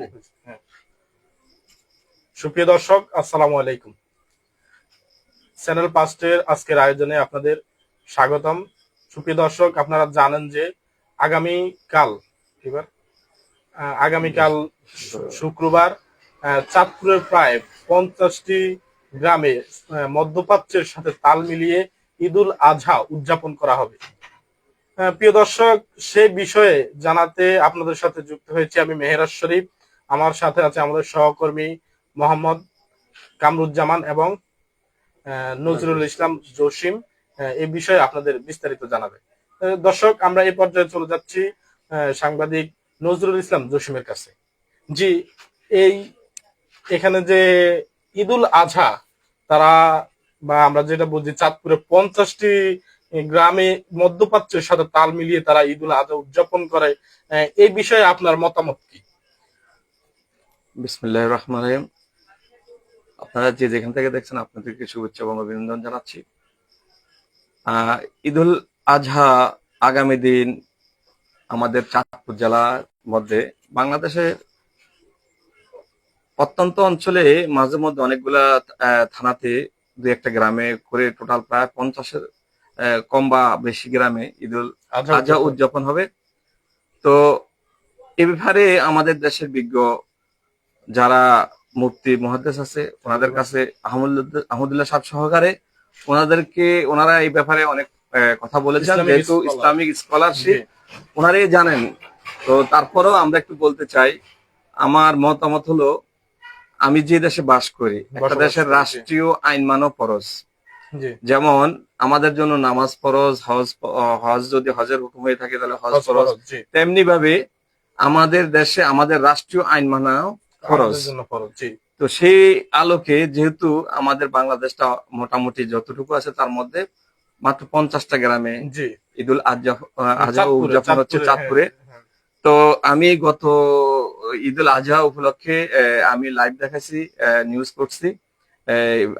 না? সুপ্রিয় দর্শক আলাইকুম। চ্যানেল পাস্টের আজকের আয়োজনে আপনাদের স্বাগতম। সুপ্রিয় দর্শক, আপনারা জানেন যে আগামী কাল, এবার আগামীকাল শুক্রবার চাঁদপুরের প্রায় পঞ্চাশটি গ্রামে মধ্যপ্রাচ্যের সাথে তাল মিলিয়ে ঈদুল আজহা উদযাপন করা হবে। প্রিয় দর্শক সেই বিষয়ে জানাতে আপনাদের সাথে যুক্ত হয়েছি আমি মেহেরাজ শরীফ। আমার সাথে আছে আমাদের সহকর্মী মোহাম্মদ কামরুজ্জামান এবং নজরুল ইসলাম জসিম। এই বিষয়ে আপনাদের বিস্তারিত জানাবে। দর্শক, আমরা এই পর্যায়ে চলে যাচ্ছি সাংবাদিক নজরুল ইসলাম জসিমের কাছে। জি, এই এখানে যে ঈদুল আজহা, তারা বা আমরা যেটা বুঝি চাঁদপুরে পঞ্চাশটি গ্রামে মধ্যপ্রাচ্যের সাথে তাল মিলিয়ে তারা ঈদুল আজহা উদযাপন করে এই বিষয়ে আপনার মতামত কি? বিসমুল্লাহ রহমান রহিম। আপনারা যে যেখান থেকে দেখছেন আপনাদেরকে শুভেচ্ছা এবং অভিনন্দন জানাচ্ছি। আহ, ঈদুল আজহা আগামী দিন আমাদের চাঁদপুর জেলার মধ্যে বাংলাদেশের অত্যন্ত অঞ্চলে মাঝে মধ্যে অনেকগুলা থানাতে দু একটা গ্রামে করে টোটাল প্রায় পঞ্চাশের কম বা বেশি গ্রামে ঈদুল আজহা উদযাপন। হবে। তো এ ব্যাপারে আমাদের দেশের বিজ্ঞ যারা মুফতি মহাদ্দেশ আছে ওনাদের কাছে আহমদুল্লাহ সাহেব সহকারে ওনাদেরকে ওনারা এই ব্যাপারে অনেক কথা বলেছেন। যেহেতু ইসলামিক স্কলারশিপ ওনারাই জানেন। তো তারপরেও আমরা একটু বলতে চাই আমার মতামত হলো আমি যে দেশে বাস করি একটা দেশের রাষ্ট্রীয় আইন মানব ফরজ যেমন আমাদের জন্য নামাজ ফরজ হজ হজ যদি হজের হুকুম হয়ে থাকে তাহলে হজ ফরজ। তেমনি ভাবে আমাদের দেশে আমাদের রাষ্ট্রীয় আইন মানাও ফরজ। তো সেই আলোকে যেহেতু আমাদের বাংলাদেশটা মোটামুটি যতটুকু আছে তার মধ্যে মাত্র পঞ্চাশটা গ্রামে ঈদুল আজহা উদযাপন হচ্ছে চাঁদপুরে হ্যাঁ, হ্যাঁ। তো আমি গত ঈদুল আজহা উপলক্ষে আমি লাইভ দেখাইছি নিউজ করছি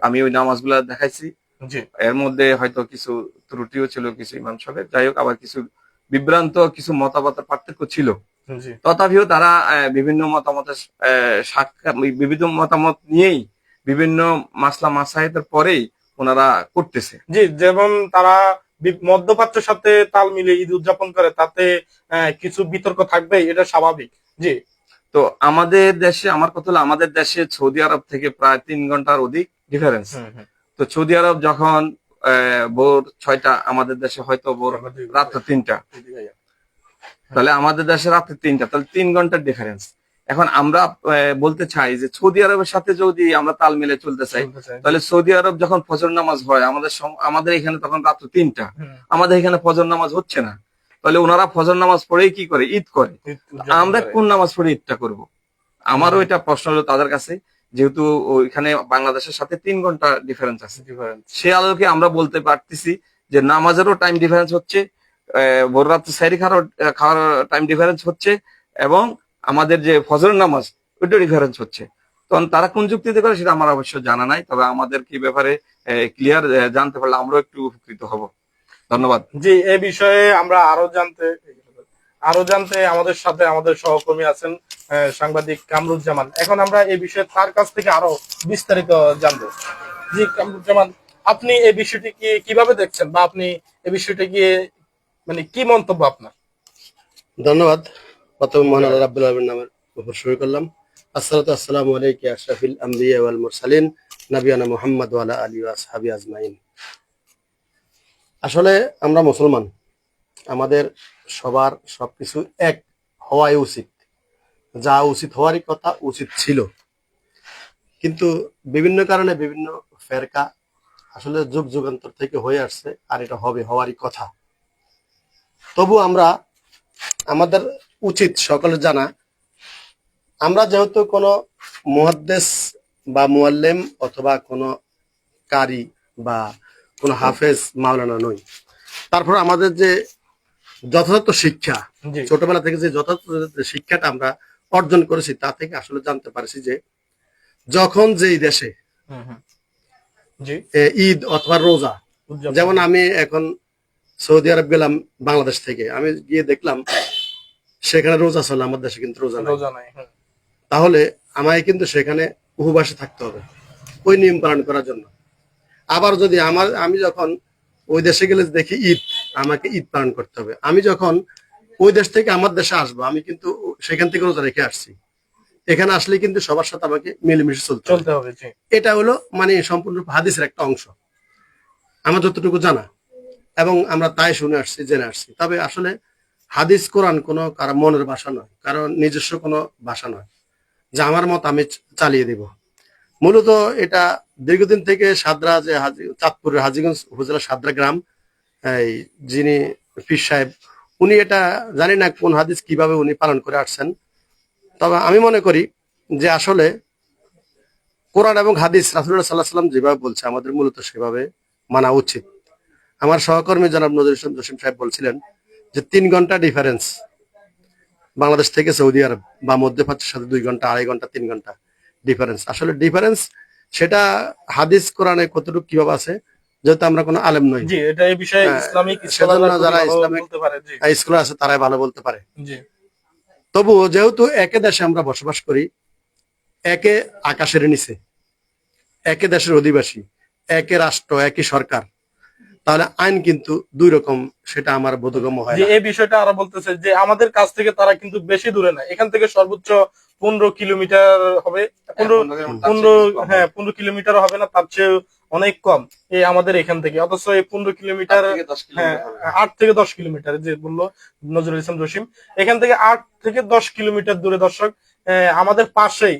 আমি ওই নামাজগুলা দেখাইছি। এর মধ্যে হয়তো কিছু ত্রুটিও ছিল কিছু ইমাম সাহেবের। যাই হোক আবার কিছু বিভ্রান্ত কিছু মতামতের পার্থক্য ছিল। তথাপিও তারা বিভিন্ন মতামতের সাক্ষাৎ বিভিন্ন মতামত নিয়েই বিভিন্ন মাসলা মাসাহেদের পরেই ওনারা করতেছে। জি যেমন তারা মধ্যপ্রাচ্যের সাথে তাল মিলিয়ে ঈদ উদযাপন করে তাতে কিছু বিতর্ক থাকবে এটা স্বাভাবিক। জি। তো আমাদের দেশে আমার কথা হলো আমাদের দেশে সৌদি আরব থেকে প্রায় তিন ঘণ্টার অধিক ডিফারেন্স তো সৌদি আরব যখন ভোর ছয়টা আমাদের দেশে হয়তো ভোর রাত্র তিনটা। তাহলে আমাদের দেশে রাত্রে তিনটা তাহলে তিন ঘণ্টার ডিফারেন্স এখন আমরা বলতে চাই যে সৌদি আরবের সাথে যদি আমরা তাল মিলে চলতে চাই তাহলে সৌদি আরব যখন ফজর নামাজ হয় আমাদের আমাদের এখানে তখন রাত্র তিনটা। আমাদের এখানে ফজর নামাজ হচ্ছে না। তাহলে ওনারা ফজর নামাজ পড়েই কি করে? ঈদ করে। আমরা কোন নামাজ পড়ে ঈদটা করব? আমারও এটা প্রশ্ন হলো তাদের কাছে। যেহেতু ওইখানে বাংলাদেশের সাথে তিন ঘণ্টা ডিফারেন্স আছে। সে আলোকে আমরা বলতে পারতেছি যে নামাজেরও টাইম ডিফারেন্স হচ্ছে ভোর রাত্রে সাইরি খাওয়ার খাওয়ার টাইম ডিফারেন্স হচ্ছে এবং আমাদের যে ফজর নামাজ ওইটা ডিফারেন্স হচ্ছে। তখন তারা কোন যুক্তিতে করে সেটা আমার অবশ্য জানা নাই তবে আমাদের কি ব্যাপারে ক্লিয়ার জানতে পারলে আমরাও একটু উপকৃত হব। ধন্যবাদ। জি এ বিষয়ে আমরা আরও জানতে আরও জানতে আমাদের সাথে আমাদের সহকর্মী আছেন সাংবাদিক কামরুজ্জামান। এখন আমরা এই বিষয়ে তার কাছ থেকে আরও বিস্তারিত জানব। জি, কামরুজ্জামান, আপনি এই বিষয়টি কি কীভাবে দেখছেন বা আপনি এই বিষয়টি কি মানে কি মন্তব্য আপনার? ধন্যবাদ। প্রথম মহান আল্লাহ রাব্বুল আলামিনের নামের উপর শুরু করলাম। আসসালাতু আসসালামু আলাইকা আশরাফিল আম্বিয়া ওয়াল মুরসালিন, নবিয়ানা মুহাম্মদ ওয়া আলা আলিহি ওয়া আসহাবি আজমাইন। আসলে আমরা মুসলমান। আমাদের সবার সবকিছু এক হওয়াই উচিত। যা উচিত হওয়ারই কথা উচিত ছিল। কিন্তু বিভিন্ন কারণে বিভিন্ন ফেরকা আসলে যুগ যুগান্তর থেকে হয়ে আসছে আর এটা হবে হওয়ারই কথা। তবু আমরা, আমাদের উচিত সকলের জানা, আমরা যেহেতু কোনো মুহাদ্দেস বা মুয়াল্লেম অথবা কোনো কারি বা কোনো হাফেজ মাওলানা নই, তারপর আমাদের যে যথাযথ শিক্ষা। ছোটবেলা থেকে যে যথাযথ শিক্ষাটা আমরা অর্জন করেছি তা থেকে আসলে জানতে পারছি যে যখন যেই দেশে ঈদ অথবা রোজা যেমন আমি এখন সৌদি আরব গেলাম বাংলাদেশ থেকে আমি গিয়ে দেখলাম সেখানে রোজা চলে আমার দেশে কিন্তু রোজা নাই। তাহলে আমায় কিন্তু সেখানে উপবাসে থাকতে হবে ওই নিয়ম পালন করার জন্য। আবার যদি আমার আমি যখন ওই দেশে গেলে দেখি ঈদ আমাকে ঈদ পালন করতে হবে। আমি যখন ওই দেশ থেকে আমার দেশে আসব আমি কিন্তু সেখান থেকে রোজা রেখে আসছি। এখানে আসলে কিন্তু সবার সাথে আমাকে মিলেমিশে চলতে হবে। চলতে হবে এটা হলো মানে সম্পূর্ণ হাদিসের একটা অংশ। আমার যতটুকু জানা। এবং আমরা তাই শুনে আসছি জেনে আসছি। তবে আসলে হাদিস কোরআন কোনো কারও মনের ভাষা নয় কারণ নিজস্ব কোনো ভাষা নয়। যে আমার মত আমি চালিয়ে দিব। মূলত এটা দীর্ঘদিন থেকে সাদরা যে চাঁদপুরের হাজিগঞ্জ উপজেলা সাদরা গ্রাম, এই যিনি ফির সাহেব, উনি এটা জানি না কোন হাদিস কীভাবে উনি পালন করে আসছেন। তবে আমি মনে করি যে আসলে কোরআন এবং হাদিস রাসুল্লাহ সাল্লাহ সাল্লাম যেভাবে বলছে, আমাদের মূলত সেভাবে মানা উচিত। আমার সহকর্মী জনাব নজরুল ইসলাম জসিম সাহেব বলছিলেন যে তিন ঘণ্টা ডিফারেন্স বাংলাদেশ থেকে সৌদি আরব বা মধ্যপ্রাচ্যের সাথে দুই ঘণ্টা, আড়াই ঘণ্টা, তিন ঘণ্টা ডিফারেন্স আসলে ডিফারেন্স সেটা হাদিস কোরআনে কতটুকু কীভাবে আছে যেহেতু আমরা কোনো আলেম নই। হ্যাঁ, সেজন্য যারা ইসলামিক- বলতে পারে জি। স্কুলে আছে তারাই ভালো বলতে পারে। তবু যেহেতু একে দেশে আমরা বসবাস করি একে আকাশের নিচে একে দেশের অধিবাসী একে রাষ্ট্র একই সরকার তাহলে আইন কিন্তু দুই রকম সেটা আমার বোধগম্য হয় এই বিষয়টা আরও বলতেছে যে আমাদের কাছ থেকে তারা কিন্তু বেশি দূরে না। এখান থেকে সর্বোচ্চ পনেরো কিলোমিটার হবে। পনেরো পনেরো হ্যাঁ পনেরো কিলোমিটার হবে না তার চেয়ে অনেক কম এই আমাদের এখান থেকে। অথচ এই পনেরো কিলোমিটার হ্যাঁ আট থেকে দশ কিলোমিটার যে বলল নজরুল ইসলাম জসিম এখান থেকে আট থেকে দশ কিলোমিটার দূরে দর্শক আহ, আমাদের পাশেই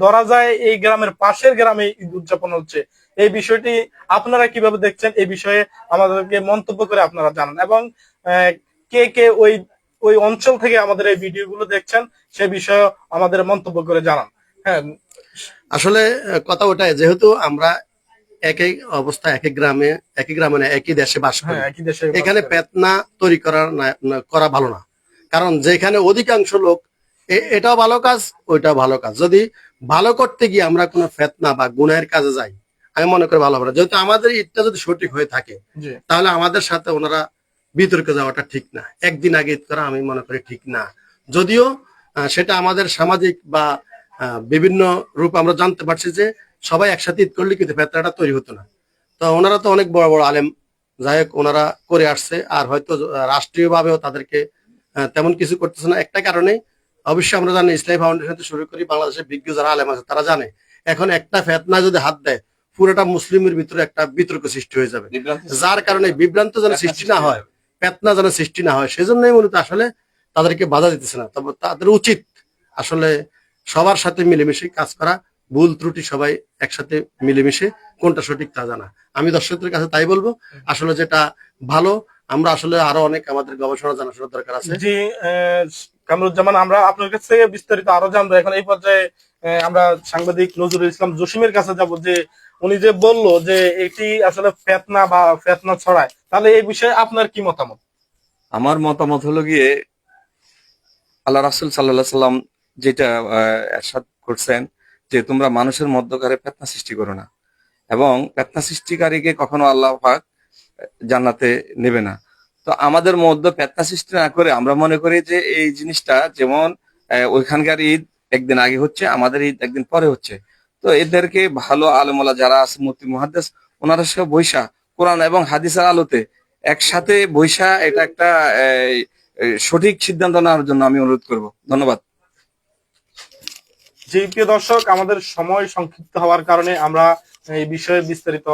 ধরা যায় এই গ্রামের পাশের গ্রামে ঈদ উদযাপন হচ্ছে। এই বিষয়টি আপনারা কীভাবে দেখছেন এই বিষয়ে আমাদেরকে মন্তব্য করে আপনারা জানান। এবং কে কে ওই ওই অঞ্চল থেকে আমাদের এই ভিডিওগুলো দেখছেন সে বিষয়ে আমাদের মন্তব্য করে জানান। হ্যাঁ। আসলে কথা ওটাই যেহেতু আমরা একই অবস্থা একই গ্রামে একই গ্রামে না, একই দেশে বাস করি। হ্যাঁ একই দেশে এখানে পেতনা তৈরি করা না- না- করা ভালো না। কারণ যেখানে অধিকাংশ লোক এটাও ভালো কাজ ওইটাও ভালো কাজ। যদি ভালো করতে গিয়ে আমরা কোনো ফেতনা বা গুণের কাজে যাই আমি মনে করি ভালো হবে যেহেতু আমাদের ঈদটা যদি সঠিক হয়ে থাকে তাহলে আমাদের সাথে ওনারা বিতর্কে যাওয়াটা ঠিক না। একদিন আগে ঈদ করা আমি মনে করি ঠিক না। যদিও সেটা আমাদের সামাজিক বা বিভিন্ন রূপ আমরা জানতে পারছি যে সবাই একসাথে ঈদ করলে কিন্তু ফেতনাটা তৈরি হতো না। তো ওনারা তো অনেক বড় বড় আলেম। যাই হোক ওনারা করে আসছে। আর হয়তো রাষ্ট্রীয় ভাবেও তাদেরকে তেমন কিছু করতেছে না। একটা কারণে অবশ্যই আমরা জানি ইসলামী ফাউন্ডেশন শুরু করি বাংলাদেশের বিজ্ঞ যারা আলেম আছে তারা জানে। এখন একটা ফেতনা যদি হাত দেয় পুরোটা মুসলিমের ভিতরে একটা বিতর্ক সৃষ্টি হয়ে যাবে। যার কারণে বিভ্রান্ত যেন সৃষ্টি না হয় পেতনা যেন সৃষ্টি না হয় সেজন্যই মূলত আসলে তাদেরকে বাধা দিতেছে না। তবে তাদের উচিত আসলে সবার সাথে মিলেমিশে কাজ করা ভুল ত্রুটি সবাই একসাথে মিলেমিশে কোনটা সঠিক তা জানা। আমি দর্শকদের কাছে তাই বলব আসলে যেটা ভালো আমরা আসলে আরও অনেক আমাদের গবেষণা জানাশোনার দরকার আছে। কামরুজ্জামান, আমরা আপনার কাছ বিস্তারিত আরও জানব। এখন এই পর্যায়ে আমরা সাংবাদিক নজরুল ইসলাম জসিমের কাছে যাব যে উনি যে বলল যে এটি আসলে ফেতনা বা ফেতনা ছড়ায়, তাহলে এই বিষয়ে আপনার কি মতামত? আমার মতামত হলো গিয়ে, আল্লাহ রাসুল সাল্লাহ সাল্লাম যেটা এরশাদ করছেন যে তোমরা মানুষের মধ্যকারে ফেতনা সৃষ্টি করো না। এবং ফেতনা সৃষ্টিকারীকে কখনো আল্লাহ পাক জান্নাতে নেবে না। তো আমাদের মধ্যে ফেতনা সৃষ্টি না করে আমরা মনে করি যে এই জিনিসটা যেমন ওইখানকার ঈদ একদিন আগে হচ্ছে, আমাদের ঈদ একদিন পরে হচ্ছে। তো এদেরকে ভালো আলমলা যারা আছে, মূর্তি মহাদ্দেশ, ওনারা সব বৈশা, কোরআন এবং হাদিসের আলোতে একসাথে বৈশা এটা একটা সঠিক সিদ্ধান্ত নেওয়ার জন্য আমি অনুরোধ করব। ধন্যবাদ। যে প্রিয় দর্শক, আমাদের সময় সংক্ষিপ্ত হওয়ার কারণে আমরা এই বিষয়ে বিস্তারিত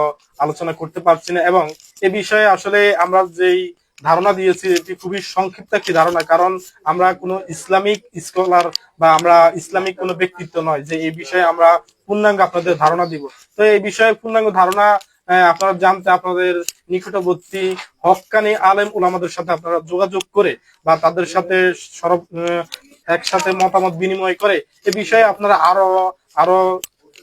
আলোচনা করতে পারছি না এবং এ বিষয়ে আসলে আমরা যেই ধারণা দিয়েছি, এটি খুবই সংক্ষিপ্ত একটি ধারণা, কারণ আমরা কোনো ইসলামিক স্কলার বা আমরা ইসলামিক কোনো ব্যক্তিত্ব নয় যে এই বিষয়ে আমরা পূর্ণাঙ্গ আপনাদের ধারণা দিব। তো এই বিষয়ে পূর্ণাঙ্গ ধারণা আপনারা জানতে আপনাদের নিকটবর্তী হকানি আলেম ওলামাদের সাথে আপনারা যোগাযোগ করে বা তাদের সাথে সরব একসাথে মতামত বিনিময় করে এ বিষয়ে আপনারা আরও আরও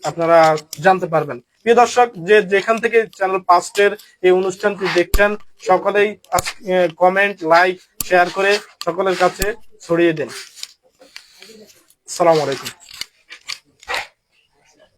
আপনারা জানতে পারবেন। প্রিয় দর্শক, যে যেখান থেকে চ্যানেল পাস্টের এই অনুষ্ঠানটি দেখছেন, সকলেই কমেন্ট লাইক শেয়ার করে সকলের কাছে ছড়িয়ে দেন। আসসালামু আলাইকুম।